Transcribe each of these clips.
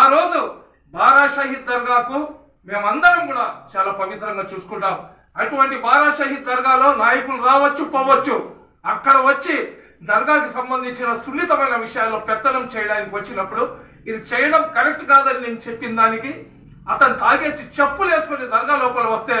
ఆ రోజు బారాషహీద్ దర్గాకు మేమందరం కూడా చాలా పవిత్రంగా చూసుకుంటాం. అటువంటి బారా షహీద్ దర్గాలో నాయకులు రావచ్చు పోవచ్చు. అక్కడ వచ్చి దర్గాకి సంబంధించిన సున్నితమైన విషయాల్లో పెత్తనం చేయడానికి వచ్చినప్పుడు ఇది చేయడం కరెక్ట్ కాదని నేను చెప్పిన దానికి అతను తాగేసి చెప్పులు వేసుకుని దర్గా లోపల వస్తే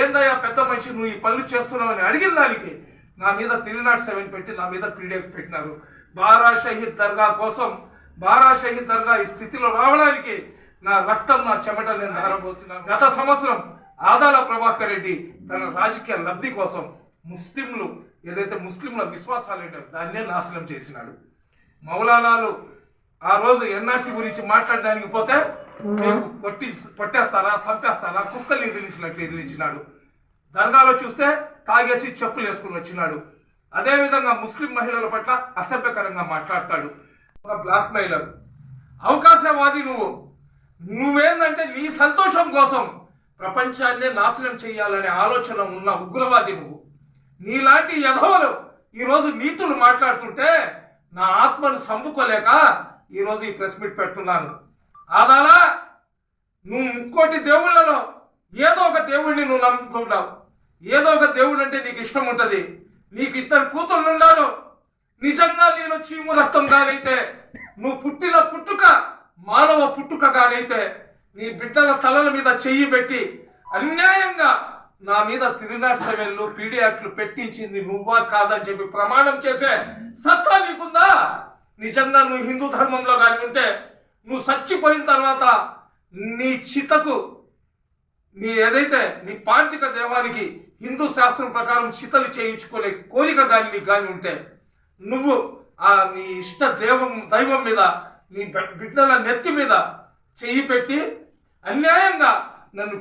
ఏందయ్యా పెద్ద మనిషి నువ్వు ఈ పనులు చేస్తున్నావని అడిగిన దానికి నా మీద త్రీ నాట్ సెవెన్ పెట్టి నా మీద పీడిఎఫ్ పెట్టినారు. బారా షహీద్ దర్గా కోసం బారా దర్గా ఈ స్థితిలో రావడానికి నా రక్తం నా చెమట నేను ధారపోస్తున్నాను గత సంవత్సరం ఆదాల ప్రభాకర్ రెడ్డి తన రాజకీయ లబ్ధి కోసం ముస్లింలు ఏదైతే ముస్లింల విశ్వాసాలు ఏంటో దాన్నే నాశనం చేసినాడు. మౌలానాలు ఆ రోజు ఎన్ఆర్సీ గురించి మాట్లాడడానికి పోతే మీకు కొట్టి కొట్టేస్తారా చంపేస్తారా? కుక్కల్ని ఎదిరించినట్టు ఎదిరించినాడు. దర్గాలో చూస్తే తాగేసి చెప్పులు వేసుకుని వచ్చినాడు. అదేవిధంగా ముస్లిం మహిళల పట్ల అసభ్యకరంగా మాట్లాడతాడు. బ్లాక్ మెయిలర్ అవకాశవాది నువ్వు. నువ్వేందంటే నీ సంతోషం కోసం ప్రపంచాన్నే నాశనం చేయాలనే ఆలోచన ఉన్న ఉగ్రవాది నువ్వు. నీలాంటి యధవలు ఈరోజు నీతులు మాట్లాడుతుంటే నా ఆత్మను సంపుకోలేక ఈరోజు ఈ ప్రెస్ మీట్ పెట్టున్నాను అదాలా నువ్వు ఇంకోటి దేవుళ్ళలో ఏదో ఒక దేవుడిని నువ్వు నమ్ముకుంటావు ఏదో ఒక దేవుడు అంటే నీకు ఇష్టం ఉంటుంది. నీకు ఇద్దరు కూతుళ్ళు ఉన్నారు నిజంగా నేను చీము రక్తం కాదైతే నువ్వు పుట్టిన పుట్టుక మానవ పుట్టుక కానైతే నీ బిడ్డల తలల మీద చెయ్యి పెట్టి అన్యాయంగా నా మీద త్రీ సెవెన్లు పీడీ యాక్ట్లు పెట్టించింది నువ్వా కాదని చెప్పి ప్రమాణం చేసే సత్తా నీకుందా? నిజంగా నువ్వు హిందూ ధర్మంలో కానీ ఉంటే నువ్వు చచ్చిపోయిన తర్వాత నీ చితకు నీ ఏదైతే నీ పాంతిక దేవానికి హిందూ శాస్త్రం ప్రకారం చితలు చేయించుకునే కోరిక కానీ నీకు కానీ ఉంటే నువ్వు ఆ నీ ఇష్ట దేవం దైవం మీద నీ బిడ్డల నెత్తి మీద చెయ్యి పెట్టి అన్యాయంగా నన్ను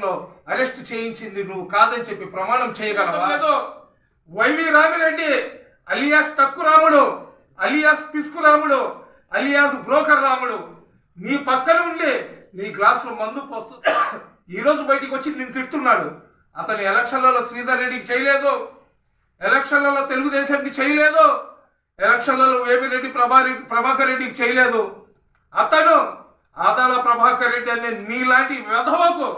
లో అరెస్ట్ చేయించింది నువ్వు కాదని చెప్పి ప్రమాణం చేయగలవా? వైవి రామిరెడ్డి అలియాస్ టక్కు రాముడు అలియాస్ పిస్కు రాముడు అలియాస్ బ్రోకర్ రాముడు నీ పక్కన ఉండి నీ గ్లాసులో మందు పోస్తూ ఈ రోజు బయటికి వచ్చి నేను తిడుతున్నాడు. అతను ఎలక్షన్లలో శ్రీధర్ రెడ్డికి చేయలేదు. ఎలక్షన్లలో తెలుగుదేశానికి చేయలేదు. ఎలక్షన్లలో వేమిరెడ్డి ప్రభారి ప్రభాకర్ రెడ్డికి చేయలేదు. అతను ఆదాల ప్రభాకర్ రెడ్డి అనే నీలాంటి వెధవకు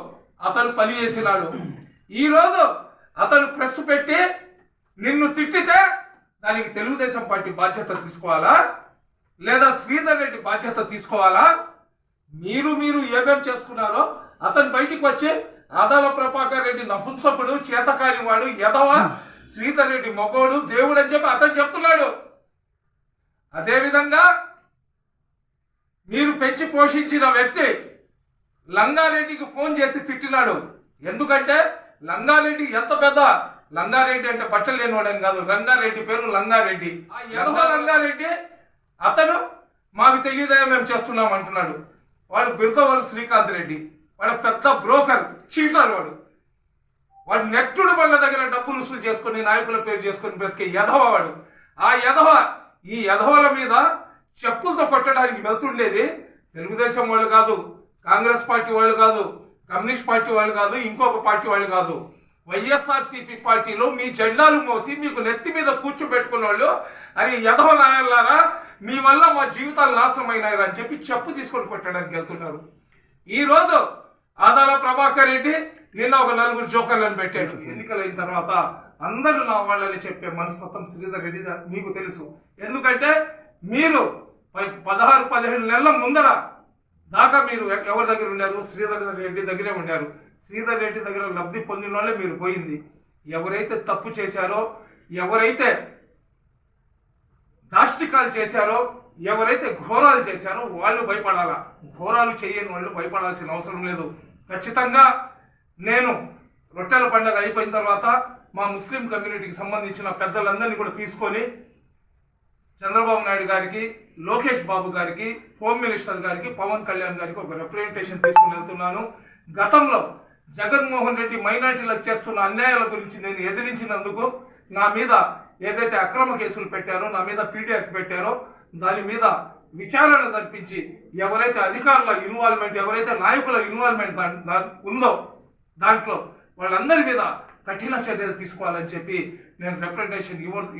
అతను పని చేసినాడు. ఈరోజు అతను ప్రెస్ పెట్టి నిన్ను తిట్టితే దానికి తెలుగుదేశం పార్టీ బాధ్యత తీసుకోవాలా? లేదా శ్రీధర్ రెడ్డి బాధ్యత తీసుకోవాలా? మీరు మీరు ఏమేం చేసుకున్నారో అతను బయటికి వచ్చి ఆదాల ప్రభాకర్ రెడ్డి నపుంసకుడు చేతకాని వాడు ఎదవ శ్రీధర్ రెడ్డి మగోడు దేవుడు అని చెప్పి అతను చెప్తున్నాడు. అదేవిధంగా మీరు పెంచి పోషించిన వ్యక్తి లంగారెడ్డికి ఫోన్ చేసి తిట్టినాడు. ఎందుకంటే లంగారెడ్డి ఎంత పెద్ద? లంగారెడ్డి అంటే బట్టలు లేనివాడని కాదు. రంగారెడ్డి పేరు లంగారెడ్డి. ఆ ఎదవ రంగారెడ్డి అతను మాకు తెలియదా మేము చేస్తున్నాం అంటున్నాడు. వాడు బిరుదవరు శ్రీకాంత్ రెడ్డి. వాడు పెద్ద బ్రోకర్ చీటర్ వాడు. వాడు నెట్టుడు బండ్ల దగ్గర డబ్బులు వసూలు చేసుకొని నాయకుల పేరు చేసుకొని బ్రతికే యధవ వాడు. ఆ యధవ ఈ యధవల మీద చెప్పులతో కొట్టడానికి వెళ్తుండేది తెలుగుదేశం వాళ్ళు కాదు కాంగ్రెస్ పార్టీ వాళ్ళు కాదు కమ్యూనిస్ట్ పార్టీ వాళ్ళు కాదు ఇంకొక పార్టీ వాళ్ళు కాదు. వైఎస్ఆర్సీపీ పార్టీలో మీ జెండాలు మోసి మీకు నెత్తి మీద కూర్చోబెట్టుకున్న వాళ్ళు అరే యధవ నాయల్లారా మీ వల్ల మా జీవితాలు నాశనం అని చెప్పి చెప్పు తీసుకొని కొట్టడానికి వెళ్తున్నారు. ఈ రోజు ఆదాల ప్రభాకర్ రెడ్డి నిన్న ఒక నలుగురు జోకర్లను పెట్టాడు ఎన్నికలైన తర్వాత అందరూ నా వాళ్ళని చెప్పే మనస్తత్వం శ్రీధర్ రెడ్డి మీకు తెలుసు. ఎందుకంటే మీరు పదహారు పదిహేడు నెలల ముందర దాకా మీరు ఎవరి దగ్గర ఉన్నారు? శ్రీధర్ రెడ్డి దగ్గరే ఉన్నారు. శ్రీధర్ రెడ్డి దగ్గర లబ్ధి పొందిన వాళ్ళే మీరు పోయింది. ఎవరైతే తప్పు చేశారో ఎవరైతే దాష్టికాలు చేశారో ఎవరైతే ఘోరాలు చేశారో వాళ్ళు భయపడాలా? ఘోరాలు చేయని వాళ్ళు భయపడాల్సిన అవసరం లేదు. ఖచ్చితంగా నేను రొట్టెల పండుగ అయిపోయిన తర్వాత మా ముస్లిం కమ్యూనిటీకి సంబంధించిన పెద్దలందరినీ కూడా తీసుకొని చంద్రబాబు నాయుడు గారికి లోకేష్ బాబు గారికి హోమ్ మినిస్టర్ గారికి పవన్ కళ్యాణ్ గారికి ఒక రిప్రజెంటేషన్ తీసుకుని వెళ్తున్నాను. గతంలో జగన్మోహన్ రెడ్డి మైనార్టీలకు చేస్తున్న అన్యాయాల గురించి నేను ఎదిరించినందుకు నా మీద ఏదైతే అక్రమ కేసులు పెట్టారో నా మీద పీడియాక్ట్ పెట్టారో దాని మీద విచారణ జరిపించి ఎవరైతే అధికారుల ఇన్వాల్వ్మెంట్ ఎవరైతే నాయకుల ఇన్వాల్వ్మెంట్ ఉందో దాంట్లో వాళ్ళందరి మీద కఠిన చర్యలు తీసుకోవాలని చెప్పి నేను రిప్రజెంటేషన్ ఇవ్వ